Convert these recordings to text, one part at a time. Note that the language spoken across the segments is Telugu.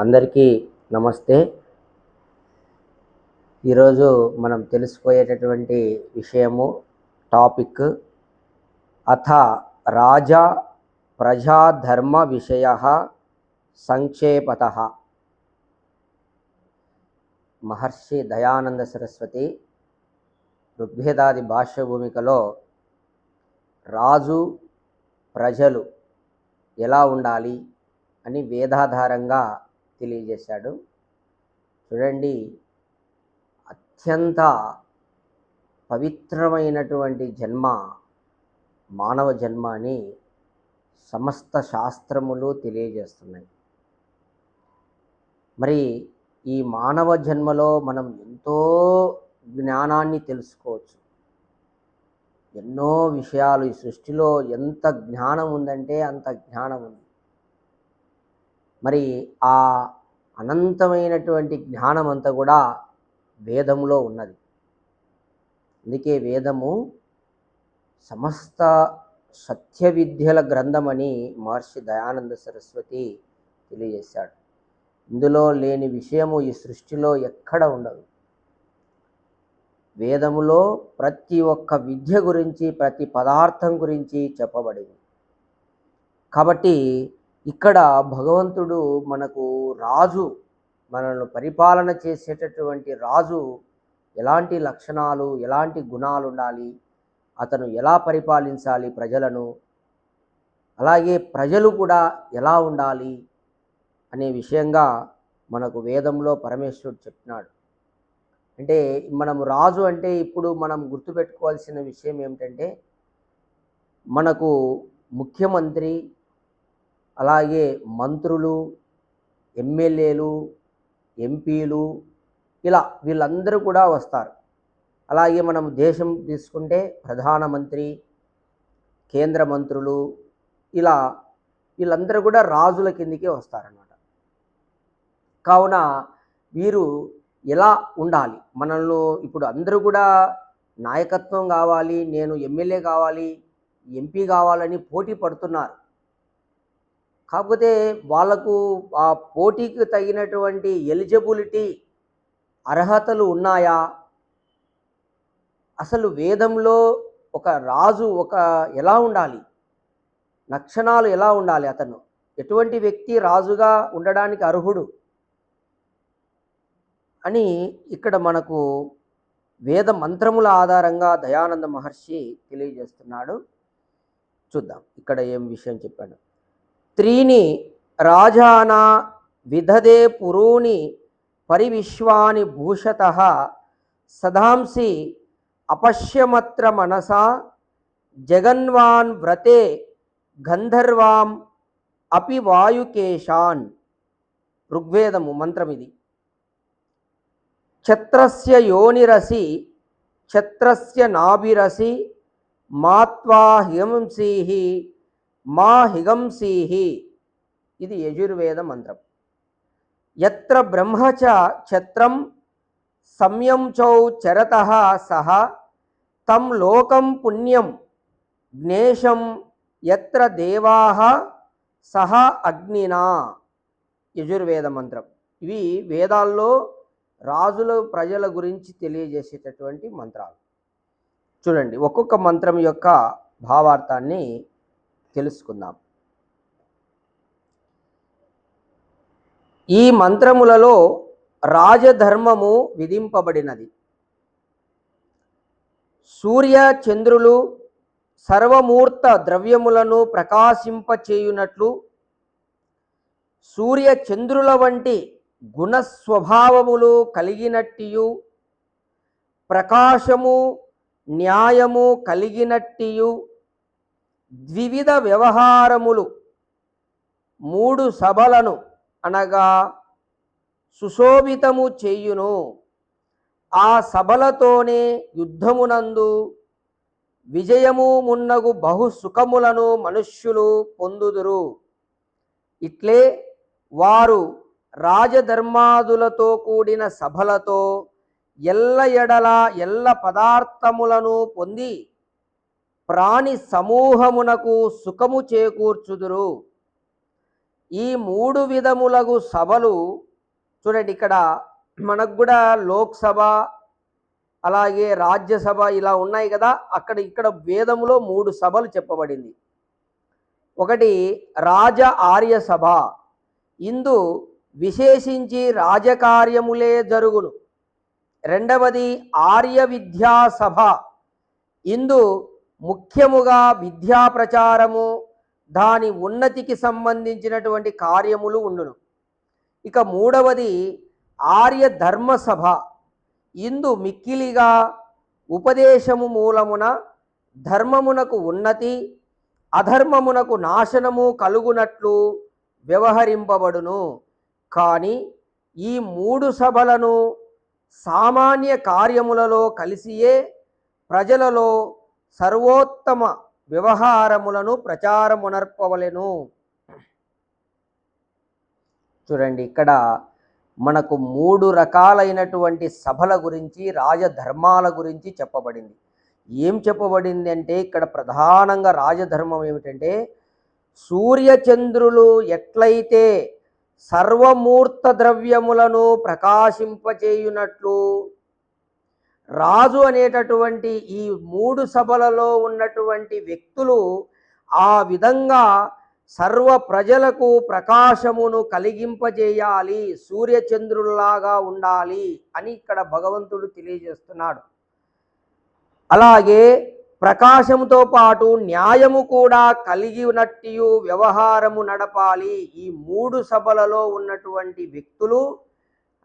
అందరికీ నమస్తే. ఈరోజు మనం తెలుసుకోయేటటువంటి విషయము టాపిక్ అథ రాజా ప్రజాధర్మ విషయ సంక్షేపత. మహర్షి దయానంద సరస్వతి ఋగ్వేదాది భాష్య భూమికలో రాజు ప్రజలు ఎలా ఉండాలి అని వేదాధారంగా తెలియజేశాడు. చూడండి అత్యంత పవిత్రమైనటువంటి జన్మ మానవ జన్మ అని సమస్త శాస్త్రములు తెలియజేస్తున్నాయి. మరి ఈ మానవ జన్మలో మనం ఎంతో జ్ఞానాన్ని తెలుసుకోవచ్చు. ఎన్నో విషయాలు ఈ సృష్టిలో ఎంత జ్ఞానం ఉందంటే అంత జ్ఞానం ఉంది. మరి ఆ అనంతమైనటువంటి జ్ఞానం అంతా కూడా వేదములో ఉన్నది. అందుకే వేదము సమస్త సత్య విద్యల గ్రంథమని మహర్షి దయానంద సరస్వతి తెలియజేశాడు. ఇందులో లేని విషయము ఈ సృష్టిలో ఎక్కడ ఉండదు. వేదములో ప్రతి ఒక్క విద్య గురించి ప్రతి పదార్థం గురించి చెప్పబడింది. కాబట్టి ఇక్కడ భగవంతుడు మనకు రాజు మనల్ని పరిపాలన చేసేటటువంటి రాజు ఎలాంటి లక్షణాలు ఎలాంటి గుణాలు ఉండాలి? అతను ఎలా పరిపాలించాలి ప్రజలను? అలాగే ప్రజలు కూడా ఎలా ఉండాలి? అనే విషయంగా మనకు వేదంలో పరమేశ్వరుడు చెప్తున్నాడు. అంటే మనం రాజు అంటే ఇప్పుడు మనం గుర్తుపెట్టుకోవాల్సిన విషయం ఏమిటంటే మనకు ముఖ్యమంత్రి అలాగే మంత్రులు ఎమ్మెల్యేలు ఎంపీలు ఇలా వీళ్ళందరూ కూడా వస్తారు. అలాగే మనం దేశం తీసుకుంటే ప్రధానమంత్రి కేంద్ర మంత్రులు ఇలా వీళ్ళందరూ కూడా రాజుల కిందికే వస్తారన్నమాట. కావున వీరు ఎలా ఉండాలి? మనల్ని ఇప్పుడు అందరూ కూడా నాయకత్వం కావాలి నేను ఎమ్మెల్యే కావాలి ఎంపీ కావాలని పోటీ పడుతున్నారు. కాకపోతే వాళ్ళకు ఆ పోటీకి తగినటువంటి ఎలిజిబిలిటీ అర్హతలు ఉన్నాయా? అసలు వేదంలో ఒక రాజు ఒక ఎలా ఉండాలి? లక్షణాలు ఎలా ఉండాలి అతను? ఎటువంటి వ్యక్తి రాజుగా ఉండడానికి అర్హుడు? అని ఇక్కడ మనకు వేద మంత్రముల ఆధారంగా దయానంద మహర్షి తెలియజేస్తున్నాడు. చూద్దాం ఇక్కడ ఏం విషయం చెప్పాడు. త్రీని రాజానా విధదే పురూని పరివిశ్వాని భూషత సదాంసి అపశ్యమత్ర మనసా జగన్వాన్ వ్రతే గంధర్వాం అపి వాయుకేశాన్. ఋగ్వేదము మంత్రమిది. ఛత్రస్య యోనిరసి ఛత్రస్య నాభిరసి మాత్వా హింసీహి మా హిగంసీహి. ఇది యజుర్వేద మంత్రం. ఎత్ర బ్రహ్మచ ఛత్రం సంయంచౌ చరత సహ తం లోకం పుణ్యం జ్ఞేషం ఎత్ర దేవా సహ అగ్నినా. యజుర్వేద మంత్రం. ఇవి వేదాల్లో రాజుల ప్రజల గురించి తెలియజేసేటటువంటి మంత్రాలు. చూడండి ఒక్కొక్క మంత్రం యొక్క భావార్థాన్ని తెలుసుకుందాం. ఈ మంత్రములలో రాజధర్మము విధింపబడినది. సూర్య చంద్రులు సర్వమూర్త ద్రవ్యములను ప్రకాశింపచేయునట్లు సూర్య చంద్రుల వంటి గుణస్వభావములు కలిగినట్టియు ప్రకాశము న్యాయము కలిగినట్టియు ద్వివిధ వ్యవహారములు మూడు సభలను అనగా సుశోభితము చేయును. ఆ సభలతోనే యుద్ధమునందు విజయము మున్నగు బహు సుఖములను మనుష్యులు పొందుదురు. ఇట్లే వారు రాజధర్మాదులతో కూడిన సభలతో ఎల్ల ఎడల ఎల్ల పదార్థములను పొంది ప్రాణి సమూహమునకు సుఖము చేకూర్చుదురు. ఈ మూడు విధములగు సభలు చూడండి ఇక్కడ మనకు కూడా లోక్సభ అలాగే రాజ్యసభ ఇలా ఉన్నాయి కదా అక్కడ ఇక్కడ వేదములో మూడు సభలు చెప్పబడింది. ఒకటి రాజ ఆర్య సభ. ఇందు విశేషించి రాజకార్యములే జరుగును. రెండవది ఆర్య విద్యా సభ. ఇందు ముఖ్యముగా విద్యా ప్రచారము దాని ఉన్నతికి సంబంధించినటువంటి కార్యములు ఉండును. ఇక మూడవది ఆర్య ధర్మ సభ ఇందు మిక్కిలిగా ఉపదేశము మూలమున ధర్మమునకు ఉన్నతి అధర్మమునకు నాశనము కలుగునట్లు వ్యవహరింపబడును. కానీ ఈ మూడు సభలను సామాన్య కార్యములలో కలిసియే ప్రజలలో సర్వోత్తమ వ్యవహారములను ప్రచారమునర్పవలెను. చూడండి ఇక్కడ మనకు మూడు రకాలైనటువంటి సభల గురించి రాజధర్మాల గురించి చెప్పబడింది. ఏం చెప్పబడింది అంటే ఇక్కడ ప్రధానంగా రాజధర్మం ఏమిటంటే సూర్యచంద్రులు ఎట్లయితే సర్వమూర్త ద్రవ్యములను ప్రకాశింపచేయునట్లు రాజు అనేటటువంటి ఈ మూడు సభలలో ఉన్నటువంటి వ్యక్తులు ఆ విధంగా సర్వ ప్రజలకు ప్రకాశమును కలిగింపజేయాలి సూర్యచంద్రుల్లాగా ఉండాలి అని ఇక్కడ భగవంతుడు తెలియజేస్తున్నాడు. అలాగే ప్రకాశముతో పాటు న్యాయము కూడా కలిగినట్టు వ్యవహారము నడపాలి. ఈ మూడు సభలలో ఉన్నటువంటి వ్యక్తులు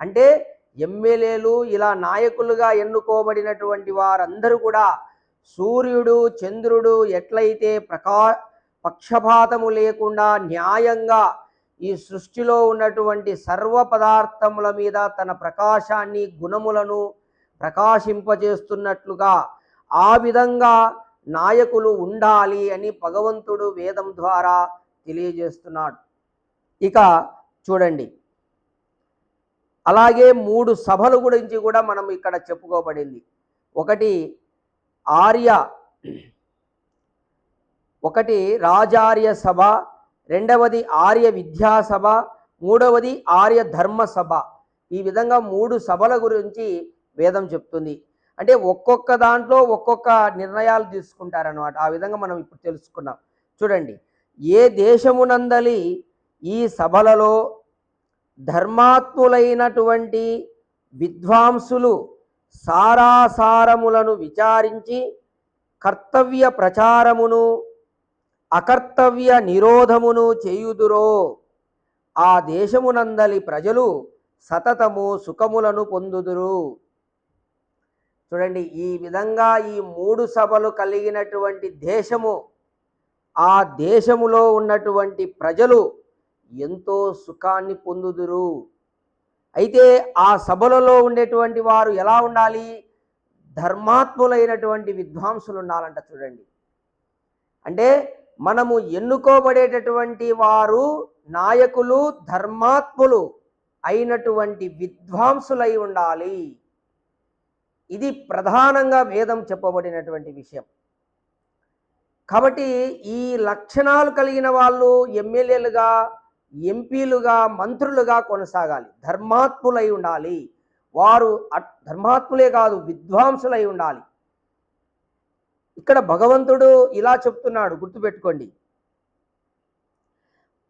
అంటే ఎమ్మెల్యేలు ఇలా నాయకులుగా ఎన్నుకోబడినటువంటి వారందరూ కూడా సూర్యుడు చంద్రుడు ఎట్లయితే ప్రకా పక్షపాతము లేకుండా న్యాయంగా ఈ సృష్టిలో ఉన్నటువంటి సర్వ పదార్థముల మీద తన ప్రకాశాన్ని గుణములను ప్రకాశింపజేస్తున్నట్లుగా ఆ విధంగా నాయకులు ఉండాలి అని భగవంతుడు వేదం ద్వారా తెలియజేస్తున్నాడు. ఇక చూడండి. అలాగే మూడు సభల గురించి కూడా మనం ఇక్కడ చెప్పుకోబడింది. ఒకటి ఆర్య ఒకటి రాజార్య సభ రెండవది ఆర్య విద్యా సభ మూడవది ఆర్య ధర్మ సభ. ఈ విధంగా మూడు సభల గురించి వేదం చెప్తుంది. అంటే ఒక్కొక్క దాంట్లో ఒక్కొక్క నిర్ణయాలు తీసుకుంటారనమాట ఆ విధంగా మనం ఇప్పుడు తెలుసుకున్నాం. చూడండి ఏ దేశమునందలి ఈ సభలలో ధర్మాత్ములైనటువంటి విద్వాంసులు సారాసారములను విచారించి కర్తవ్య ప్రచారమును అకర్తవ్య నిరోధమును చేయుదురో ఆ దేశమునందలి ప్రజలు సతతము సుఖములను పొందుదురు. చూడండి ఈ విధంగా ఈ మూడు సభలు కలిగినటువంటి దేశము ఆ దేశములో ఉన్నటువంటి ప్రజలు ఎంతో సుఖాన్ని పొందుదురు. అయితే ఆ సభలలో ఉండేటువంటి వారు ఎలా ఉండాలి? ధర్మాత్ములైనటువంటి విద్వాంసులు ఉండాలంట చూడండి. అంటే మనము ఎన్నుకోబడేటటువంటి వారు నాయకులు ధర్మాత్ములు అయినటువంటి విద్వాంసులై ఉండాలి. ఇది ప్రధానంగా వేదం చెప్పబడినటువంటి విషయం. కాబట్టి ఈ లక్షణాలు కలిగిన వాళ్ళు ఎమ్మెల్యేలుగా ఎంపీలుగా మంత్రులుగా కొనసాగాలి. ధర్మాత్ములై ఉండాలి. వారు అట్- ధర్మాత్ములే కాదు విద్వాంసులై ఉండాలి. ఇక్కడ భగవంతుడు ఇలా చెప్తున్నాడు గుర్తుపెట్టుకోండి.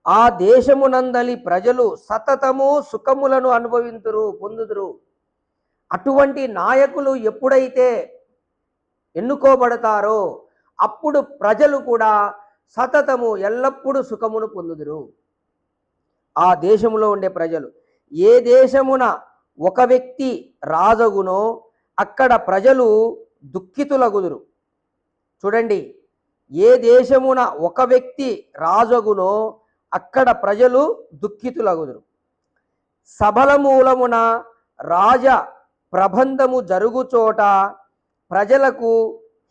ఆ దేశమునందలి ప్రజలు సతతము సుఖములను అనుభవింతురు పొందుదురు. అటువంటి నాయకులు ఎప్పుడైతే ఎన్నుకోబడతారో అప్పుడు ప్రజలు కూడా సతతము ఎల్లప్పుడూ సుఖమును పొందుదురు. ఆ దేశంలో ఉండే ప్రజలు. ఏ దేశమున ఒక వ్యక్తి రాజగునో అక్కడ ప్రజలు దుఃఖితులగుదురు. చూడండి ఏ దేశమున ఒక వ్యక్తి రాజగునో అక్కడ ప్రజలు దుఃఖితులగుదురు. సభల మూలమున రాజ ప్రబంధము జరుగుచోట ప్రజలకు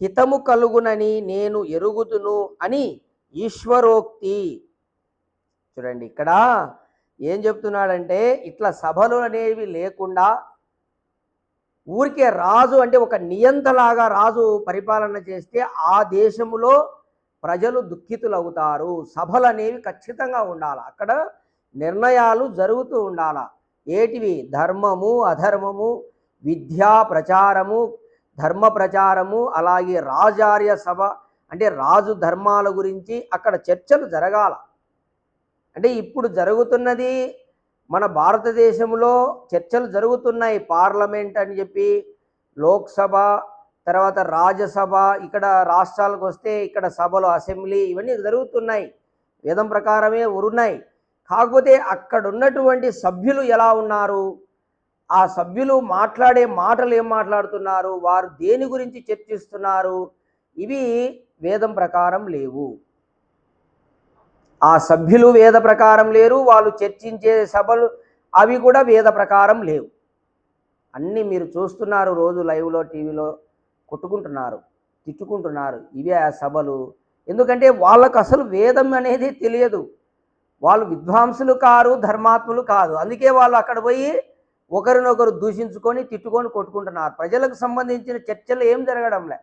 హితము కలుగునని నేను ఎరుగుదును అని ఈశ్వరోక్తి చూడండి ఇక్కడ ఏం చెప్తున్నాడంటే ఇట్లా సభలు అనేవి లేకుండా ఊరికే రాజు అంటే ఒక నియంతలాగా రాజు పరిపాలన చేస్తే ఆ దేశములో ప్రజలు దుఃఖితులు అవుతారు సభలు అనేవి ఖచ్చితంగా ఉండాలి. అక్కడ నిర్ణయాలు జరుగుతూ ఉండాల. ఏటివి? ధర్మము అధర్మము విద్యా ప్రచారము ధర్మ ప్రచారము అలాగే రాజార్య సభ అంటే రాజు ధర్మాల గురించి అక్కడ చర్చలు జరగాల. అంటే ఇప్పుడు జరుగుతున్నది మన భారతదేశంలో చర్చలు జరుగుతున్నాయి. పార్లమెంట్ అని చెప్పి లోక్సభ తర్వాత రాజ్యసభ ఇక్కడ రాష్ట్రాలకు వస్తే ఇక్కడ సభలు అసెంబ్లీ ఇవన్నీ జరుగుతున్నాయి. వేదం ప్రకారమే ఉన్నాయి కాకపోతే అక్కడున్నటువంటి సభ్యులు ఎలా ఉన్నారు? ఆ సభ్యులు మాట్లాడే మాటలు ఏం మాట్లాడుతున్నారు? వారు దేని గురించి చర్చిస్తున్నారు? ఇవి వేదం ప్రకారం లేవు. ఆ సభ్యులు వేద ప్రకారం లేరు వాళ్ళు చర్చించే సభలు అవి కూడా వేద ప్రకారం లేవు. అన్నీ మీరు చూస్తున్నారు రోజు లైవ్లో టీవీలో కొట్టుకుంటున్నారు తిట్టుకుంటున్నారు ఇవే ఆ సభలు. ఎందుకంటే వాళ్ళకు అసలు వేదం అనేది తెలియదు. వాళ్ళు విద్వాంసులు కారు ధర్మాత్ములు కాదు. అందుకే వాళ్ళు అక్కడ పోయి ఒకరినొకరు దూషించుకొని తిట్టుకొని కొట్టుకుంటున్నారు. ప్రజలకు సంబంధించిన చర్చలు ఏం జరగడంలే.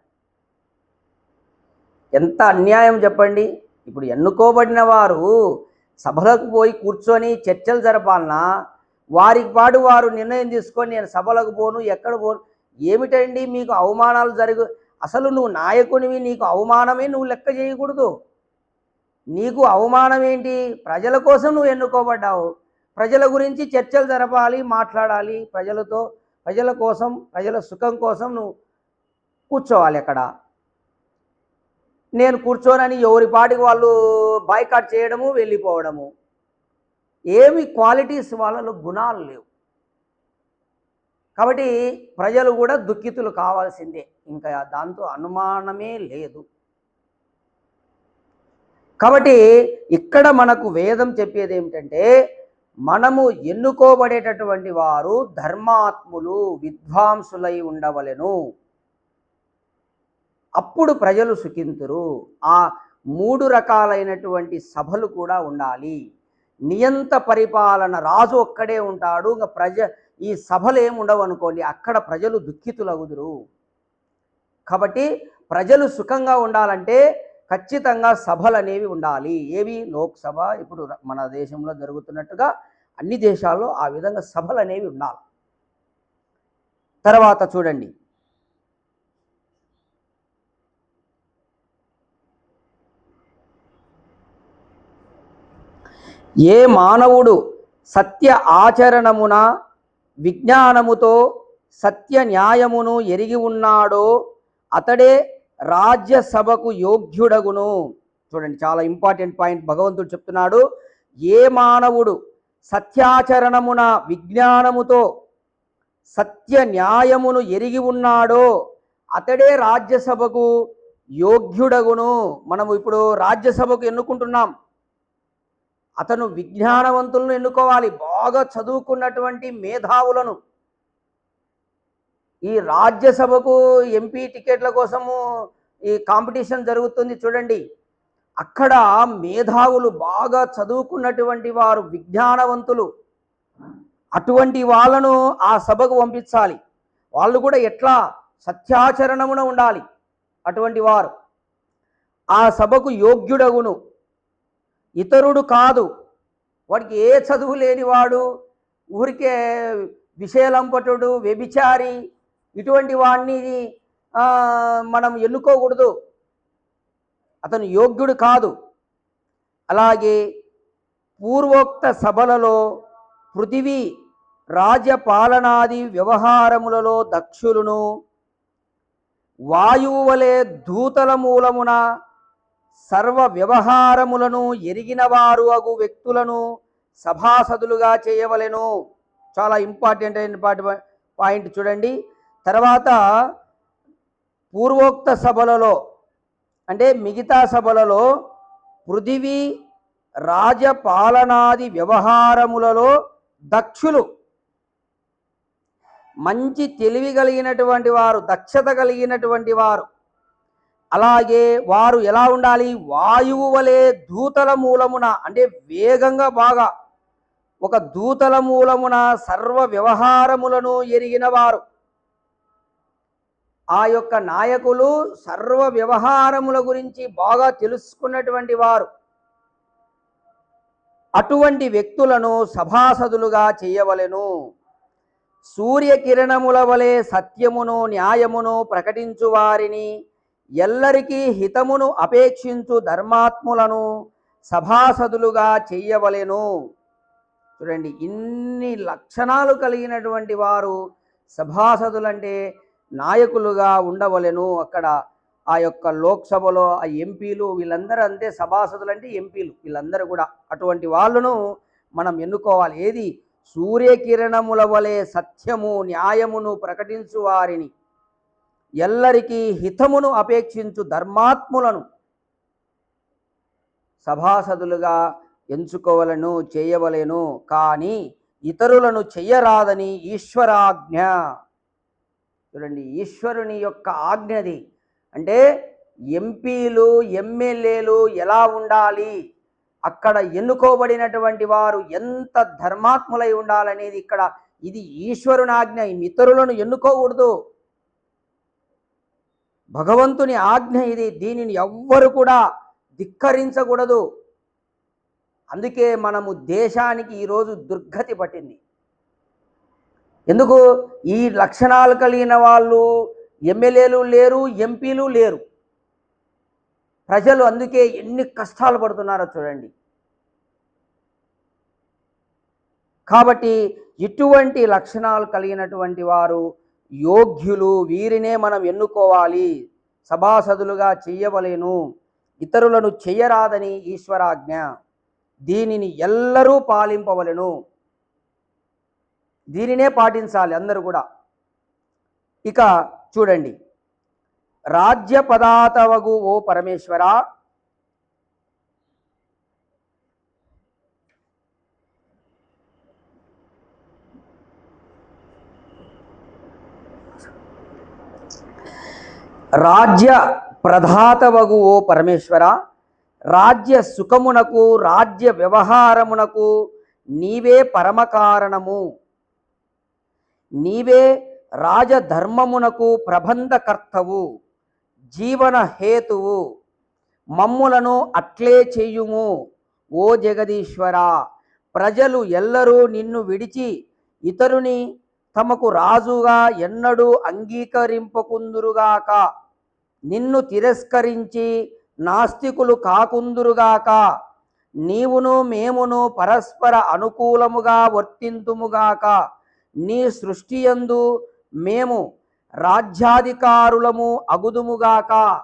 ఎంత అన్యాయం చెప్పండి. ఇప్పుడు ఎన్నుకోబడిన వారు సభలకు పోయి కూర్చొని చర్చలు జరపాలన్నా వారికి పాటు వారు నిర్ణయం తీసుకొని నేను సభలకు పోను ఎక్కడ పోను ఏమిటండి మీకు అవమానాలు జరుగు అసలు నువ్వు నాయకునివి నీకు అవమానమే నువ్వు లెక్క చేయకూడదు. నీకు అవమానం ఏంటి? ప్రజల కోసం నువ్వు ఎన్నుకోబడ్డావు. ప్రజల గురించి చర్చలు జరపాలి మాట్లాడాలి ప్రజలతో ప్రజల కోసం ప్రజల సుఖం కోసం నువ్వు కూర్చోవాలి అక్కడ. నేను కూర్చోనని ఎవరి పాటికి వాళ్ళు బాయ్కాట్ చేయడము వెళ్ళిపోవడము. ఏమి క్వాలిటీస్ వాళ్ళలో గుణాలు లేవు. కాబట్టి ప్రజలు కూడా దుఃఖితులు కావాల్సిందే. ఇంకా దాంతో అనుమానమే లేదు. కాబట్టి ఇక్కడ మనకు వేదం చెప్పేది ఏమిటంటే మనము ఎన్నుకోబడేటటువంటి వారు ధర్మాత్ములు విద్వాంసులై ఉండవలెను. అప్పుడు ప్రజలు సుఖింతురు. ఆ మూడు రకాలైనటువంటి సభలు కూడా ఉండాలి. నియంత పరిపాలన రాజు ఒక్కడే ఉంటాడు. ఇంకా ప్రజ ఈ సభలు ఏమి ఉండవు అనుకోండి అక్కడ ప్రజలు దుఃఖితులగుదురు. కాబట్టి ప్రజలు సుఖంగా ఉండాలంటే ఖచ్చితంగా సభలు అనేవి ఉండాలి. ఏవి? లోక్సభ ఇప్పుడు మన దేశంలో జరుగుతున్నట్టుగా అన్ని దేశాల్లో ఆ విధంగా సభలు అనేవి ఉండాలి. తర్వాత చూడండి. ఏ మానవుడు సత్య ఆచరణమున విజ్ఞానముతో సత్య న్యాయమును ఎరిగి ఉన్నాడో అతడే రాజ్యసభకు యోగ్యుడగును. చూడండి చాలా ఇంపార్టెంట్ పాయింట్ భగవంతుడు చెప్తున్నాడు. ఏ మానవుడు సత్యాచరణమున విజ్ఞానముతో సత్య న్యాయమును ఎరిగి ఉన్నాడో అతడే రాజ్యసభకు యోగ్యుడగును. మనము ఇప్పుడు రాజ్యసభకు ఎన్నుకుంటున్నాం? అతను విజ్ఞానవంతులను ఎన్నుకోవాలి. బాగా చదువుకున్నటువంటి మేధావులను. ఈ రాజ్యసభకు ఎంపీ టికెట్ల కోసము ఈ కాంపిటీషన్ జరుగుతుంది చూడండి. అక్కడ మేధావులు బాగా చదువుకున్నటువంటి వారు విజ్ఞానవంతులు. అటువంటి వాళ్ళను ఆ సభకు పంపించాలి. వాళ్ళు కూడా ఎట్లా సత్యాచరణమున ఉండాలి అటువంటి వారు. ఆ సభకు యోగ్యుడగును. ఇతరుడు కాదు. వాడికి ఏ చదువు లేనివాడు ఊరికే విషయలంపటుడు వ్యభిచారి ఇటువంటి వాడిని మనం ఎన్నుకోకూడదు. అతను యోగ్యుడు కాదు. అలాగే పూర్వోక్త సభలలో పృథివీ రాజ్యపాలనాది వ్యవహారములలో దక్షులను వాయువు దూతల మూలమున సర్వ వ్యవహారములను ఎరిగినవారు అగు వ్యక్తులను సభాసదులుగా చేయవలెను. చాలా ఇంపార్టెంట్ అయిన పాయింట్ చూడండి. తర్వాత పూర్వోక్త సభలలో అంటే మిగతా సభలలో పృథివీ రాజపాలనాది వ్యవహారములలో దక్షులు మంచి తెలివి కలిగినటువంటి వారు దక్షత కలిగినటువంటి వారు అలాగే వారు ఎలా ఉండాలి? వాయువు వలె దూతల మూలమున అంటే వేగంగా బాగా ఒక దూతల మూలమున సర్వ వ్యవహారములను ఎరిగిన వారు. ఆ యొక్క నాయకులు సర్వ వ్యవహారముల గురించి బాగా తెలుసుకున్నటువంటి వారు. అటువంటి వ్యక్తులను సభాసదులుగా చేయవలెను. సూర్యకిరణముల వలె సత్యమును న్యాయమును ప్రకటించు వారిని ఎల్లరికీ హితమును అపేక్షించు ధర్మాత్ములను సభాసదులుగా చెయ్యవలెను చూడండి ఇన్ని లక్షణాలు కలిగినటువంటి వారు సభాసదులంటే నాయకులుగా ఉండవలెను. అక్కడ ఆ యొక్క లోక్సభలో ఆ ఎంపీలు వీళ్ళందరూ అంతే సభాసదులు అంటే ఎంపీలు. వీళ్ళందరూ కూడా అటువంటి వాళ్ళను మనం ఎన్నుకోవాలి. ఏది? సూర్యకిరణముల వలె సత్యము న్యాయమును ప్రకటించు వారిని. ఎల్లరికీ హితమును అపేక్షించు ధర్మాత్ములను సభాసదులుగా ఎంచుకోవలను చేయవలెను. కానీ ఇతరులను చెయ్యరాదని ఈశ్వరాజ్ఞ. చూడండి ఈశ్వరుని యొక్క ఆజ్ఞది. అంటే ఎంపీలు ఎమ్మెల్యేలు ఎలా ఉండాలి? అక్కడ ఎన్నుకోబడినటువంటి వారు ఎంత ధర్మాత్ములై ఉండాలనేది ఇక్కడ. ఇది ఈశ్వరుని ఆజ్ఞ. ఇతరులను ఎన్నుకోకూడదు. భగవంతుని ఆజ్ఞ ఇది దీనిని ఎవ్వరు కూడా ధిక్కరించకూడదు. అందుకే మనము దేశానికి ఈరోజు దుర్గతి పట్టింది. ఎందుకు? ఈ లక్షణాలు కలిగిన వాళ్ళు ఎమ్మెల్యేలు లేరు ఎంపీలు లేరు. ప్రజలు అందుకే ఎన్ని కష్టాలు పడుతున్నారో చూడండి. కాబట్టి ఇటువంటి లక్షణాలు కలిగినటువంటి వారు యోగ్యులు వీరినే మనం ఎన్నుకోవాలి. సభాసదులుగా చెయ్యవలేను ఇతరులను చెయ్యరాదని ఈశ్వరాజ్ఞ. దీనిని ఎల్లరూ పాలింపవలెను. దీనినే పాటించాలి అందరూ కూడా. ఇక చూడండి. రాజ్య పదాతవగు ఓ పరమేశ్వర రాజ్య ప్రధాతవగు ఓ పరమేశ్వర రాజ్య సుఖమునకు రాజ్య వ్యవహారమునకు నీవే పరమకారణము. నీవే రాజధర్మమునకు ప్రబంధకర్తవు జీవన హేతువు. మమ్ములను అట్లే చేయుము ఓ జగదీశ్వర. ప్రజలు ఎల్లరూ నిన్ను విడిచి ఇతరుని తమకు రాజుగా ఎన్నడూ అంగీకరింపకుందురుగాక. నిన్ను తిరస్కరించి నాస్తికులు కాకుందురుగాక. నీవును మేమును పరస్పర అనుకూలముగా వర్తింతుముగాక. నీ సృష్టియందు మేము రాజ్యాధికారులము అగుదుముగాక.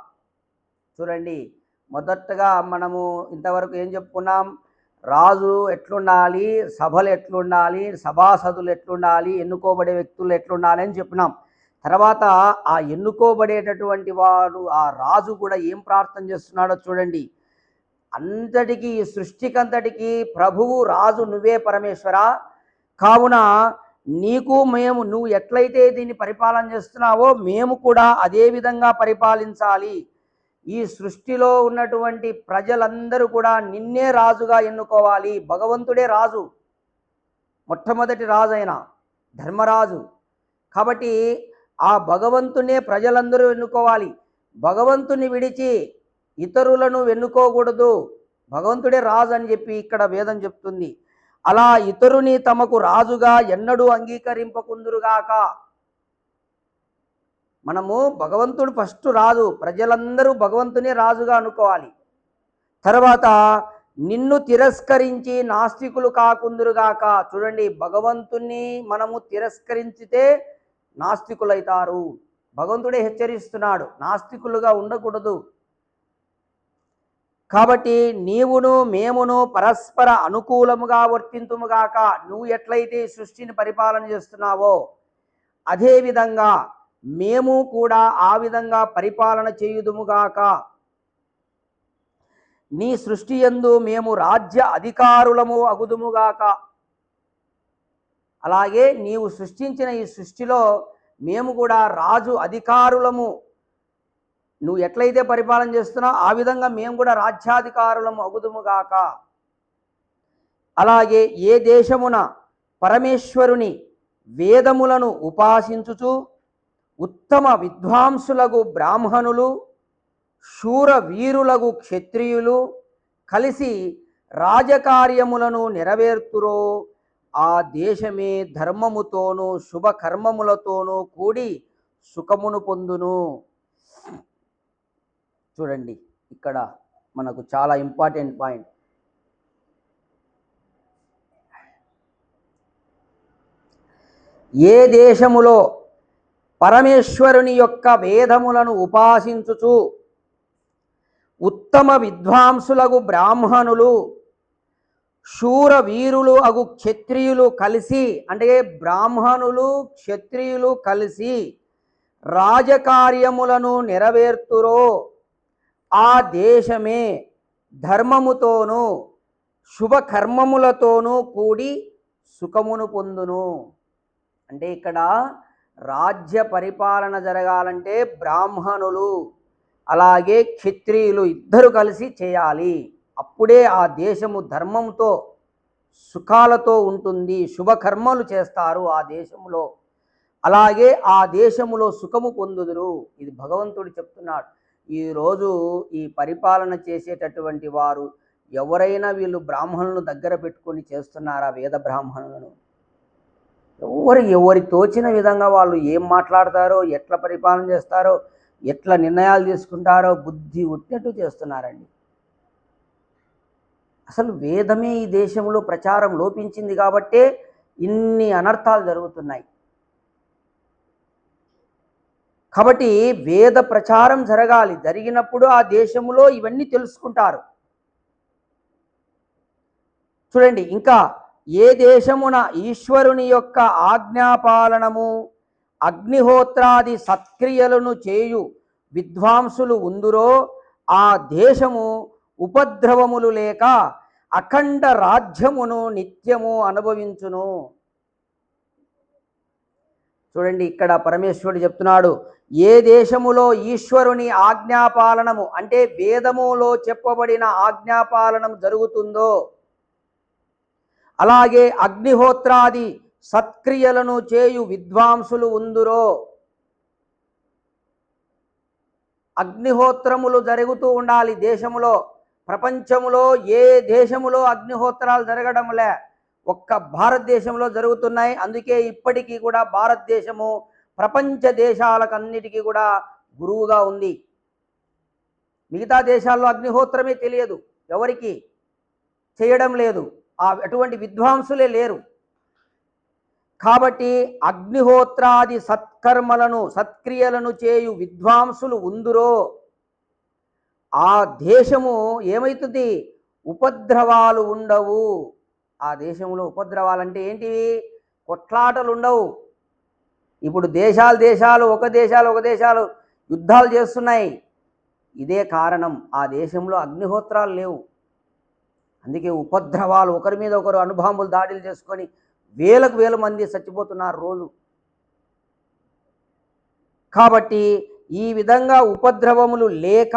చూడండి మొదటగా మనము ఇంతవరకు ఏం చెప్పుకున్నాం? రాజు ఎట్లుండాలి? సభలు ఎట్లుండాలి? సభాసదులు ఎట్లుండాలి? ఎన్నుకోబడే వ్యక్తులు ఎట్లుండాలి అని చెప్పినాం. తర్వాత ఆ ఎన్నుకోబడేటటువంటి వాడు ఆ రాజు కూడా ఏం ప్రార్థన చేస్తున్నాడో చూడండి. అంతటికీ ఈ ప్రభువు రాజు నువ్వే పరమేశ్వర. కావున నీకు మేము నువ్వు ఎట్లయితే దీన్ని పరిపాలన చేస్తున్నావో మేము కూడా అదే విధంగా పరిపాలించాలి. ఈ సృష్టిలో ఉన్నటువంటి ప్రజలందరూ కూడా నిన్నే రాజుగా ఎన్నుకోవాలి. భగవంతుడే రాజు. మొట్టమొదటి రాజు అయిన ధర్మరాజు. కాబట్టి ఆ భగవంతునే ప్రజలందరూ ఎన్నుకోవాలి. భగవంతుని విడిచి ఇతరులను వెన్నుకోకూడదు భగవంతుడే రాజు అని చెప్పి ఇక్కడ వేదం చెప్తుంది. అలా ఇతరుని తమకు రాజుగా ఎన్నడూ అంగీకరింపకుందురుగాక. మనము భగవంతుడు ఫస్ట్ రాజు. ప్రజలందరూ భగవంతునే రాజుగా అనుకోవాలి. తర్వాత నిన్ను తిరస్కరించి నాస్తికులు కాకుందురుగాక. చూడండి భగవంతుణ్ణి మనము తిరస్కరించితే నాస్తికులైతారు. భగవంతుడే హెచ్చరిస్తున్నాడు నాస్తికులుగా ఉండకూడదు. కాబట్టి నీవును మేమును పరస్పర అనుకూలముగా వర్తింతుముగాక నువ్వు ఎట్లయితే సృష్టిని పరిపాలన చేస్తున్నావో అదేవిధంగా మేము కూడా ఆ విధంగా పరిపాలన చేయుదుముగాక. నీ సృష్టి యందు మేము రాజ్య అధికారులము అగుదుముగాక. అలాగే నీవు సృష్టించిన ఈ సృష్టిలో మేము కూడా రాజు అధికారులము. నువ్వు ఎట్లయితే పరిపాలన చేస్తున్నావు ఆ విధంగా మేము కూడా రాజ్యాధికారులము అగుదుముగాక అలాగే ఏ దేశమున పరమేశ్వరుని వేదములను ఉపాసించుచు ఉత్తమ విద్వాంసులకు బ్రాహ్మణులు శూర వీరులకు క్షత్రియులు కలిసి రాజకార్యములను నెరవేర్తురో ఆ దేశమే ధర్మముతోనూ శుభకర్మములతోనూ కూడి సుఖమును పొందును. చూడండి ఇక్కడ మనకు చాలా ఇంపార్టెంట్ పాయింట్. ఏ దేశములో పరమేశ్వరుని యొక్క వేదములను ఉపాసించుచు ఉత్తమ విద్వాంసులకు బ్రాహ్మణులు శూర వీరులు అగు క్షత్రియులు కలిసి అంటే బ్రాహ్మణులు క్షత్రియులు కలిసి రాజకార్యములను నెరవేర్తురో ఆ దేశమే ధర్మముతోనూ శుభకర్మములతోనూ కూడి సుఖమును పొందును. అంటే ఇక్కడ రాజ్య పరిపాలన జరగాలంటే బ్రాహ్మణులు అలాగే క్షత్రియులు ఇద్దరు కలిసి చేయాలి. అప్పుడే ఆ దేశము ధర్మంతో సుఖాలతో ఉంటుంది శుభకర్మలు చేస్తారు ఆ దేశంలో అలాగే ఆ దేశములో సుఖము పొందుదురు. ఇది భగవంతుడు చెప్తున్నాడు. ఈరోజు ఈ పరిపాలన చేసేటటువంటి వారు ఎవరైనా వీళ్ళు బ్రాహ్మణులను దగ్గర పెట్టుకొని చేస్తున్నారా వేద బ్రాహ్మణులను? ఎవరు ఎవరి తోచిన విధంగా వాళ్ళు ఏం మాట్లాడతారో ఎట్లా పరిపాలన చేస్తారో ఎట్లా నిర్ణయాలు తీసుకుంటారో బుద్ధి ఉట్టినట్టు చేస్తున్నారండి. అసలు వేదమే ఈ దేశంలో ప్రచారం లోపించింది కాబట్టే ఇన్ని అనర్థాలు జరుగుతున్నాయి. కాబట్టి వేద ప్రచారం జరగాలి. జరిగినప్పుడు ఆ దేశంలో ఇవన్నీ తెలుసుకుంటారు. చూడండి ఇంకా ఏ దేశమున ఈశ్వరుని యొక్క ఆజ్ఞాపాలనము అగ్నిహోత్రాది సత్క్రియలను చేయు విద్వాంసులు ఉందురో ఆ దేశము ఉపద్రవములు లేక అఖండ రాజ్యమును నిత్యము అనుభవించును. చూడండి ఇక్కడ పరమేశ్వరుడు చెప్తున్నాడు ఏ దేశములో ఈశ్వరుని ఆజ్ఞాపాలనము అంటే వేదములో చెప్పబడిన ఆజ్ఞాపాలనం జరుగుతుందో అలాగే అగ్నిహోత్రాది సత్క్రియలను చేయు విద్వాంసులు ఉందురో. అగ్నిహోత్రములు జరుగుతూ ఉండాలి దేశములో. ప్రపంచంలో ఏ దేశములో అగ్నిహోత్రాలు జరగడంలే ఒక్క భారతదేశంలో జరుగుతున్నాయి. అందుకే ఇప్పటికీ కూడా భారతదేశము ప్రపంచ దేశాలకన్నిటికీ కూడా గురువుగా ఉంది. మిగతా దేశాల్లో అగ్నిహోత్రమే తెలియదు ఎవరికి చేయడం లేదు. ఆ అటువంటి విద్వాంసులే లేరు. కాబట్టి అగ్నిహోత్రాది సత్కర్మలను సత్క్రియలను చేయు విద్వాంసులు ఉందురో ఆ దేశము ఏమవుతుంది ఉపద్రవాలు ఉండవు. ఆ దేశంలో ఉపద్రవాలంటే ఏంటివి? కొట్లాటలు ఉండవు ఇప్పుడు దేశాలు దేశాలు ఒక దేశాలు ఒక దేశాలు యుద్ధాలు చేస్తున్నాయి. ఇదే కారణం. ఆ దేశంలో అగ్నిహోత్రాలు లేవు. అందుకే ఉపద్రవాలు ఒకరి మీద ఒకరు అనుభాములు దాడులు చేసుకొని వేలకు వేల మంది చచ్చిపోతున్నారు రోజు. కాబట్టి ఈ విధంగా ఉపద్రవములు లేక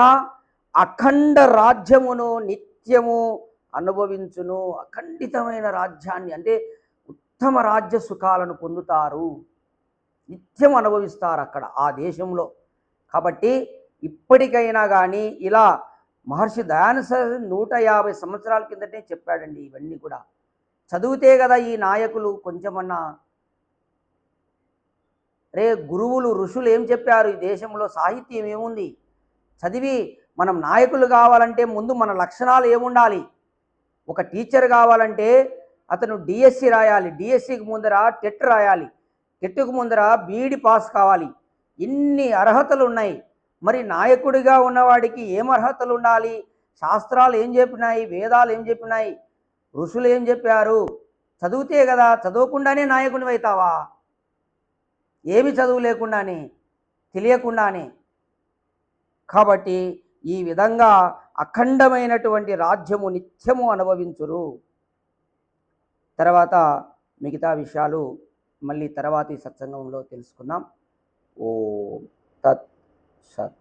అఖండ రాజ్యమును నిత్యము అనుభవించును. అఖండితమైన రాజ్యాన్ని అంటే ఉత్తమ రాజ్య సుఖాలను పొందుతారు. నిత్యం అనుభవిస్తారు అక్కడ ఆ దేశంలో. కాబట్టి ఇప్పటికైనా కానీ ఇలా మహర్షి దయానంద నూట యాభై సంవత్సరాల కిందటే చెప్పాడండి ఇవన్నీ కూడా. చదివితే కదా ఈ నాయకులు కొంచెమన్నా రే గురువులు ఋషులు ఏం చెప్పారు? ఈ దేశంలో సాహిత్యం ఏముంది? చదివి మనం నాయకులు కావాలంటే ముందు మన లక్షణాలు ఏముండాలి? ఒక టీచర్ కావాలంటే అతను డిఎస్సి రాయాలి. డిఎస్సికి ముందర టెట్ రాయాలి. టెట్కు ముందర బీఈడి పాస్ కావాలి. ఇన్ని అర్హతలు ఉన్నాయి. మరి నాయకుడిగా ఉన్నవాడికి ఏం అర్హతలు ఉండాలి? శాస్త్రాలు ఏం చెప్పినాయి? వేదాలు ఏం చెప్పినాయి? ఋషులు ఏం చెప్పారు? చదివితే కదా చదవకుండానే నాయకుని అవుతావా? ఏమి చదువు లేకుండానే తెలియకుండానే. కాబట్టి ఈ విధంగా అఖండమైనటువంటి రాజ్యము నిత్యము అనుభవించురు. తర్వాత మిగతా విషయాలు మళ్ళీ తర్వాతి సత్సంగంలో తెలుసుకుందాం. ఓ తత్ సత్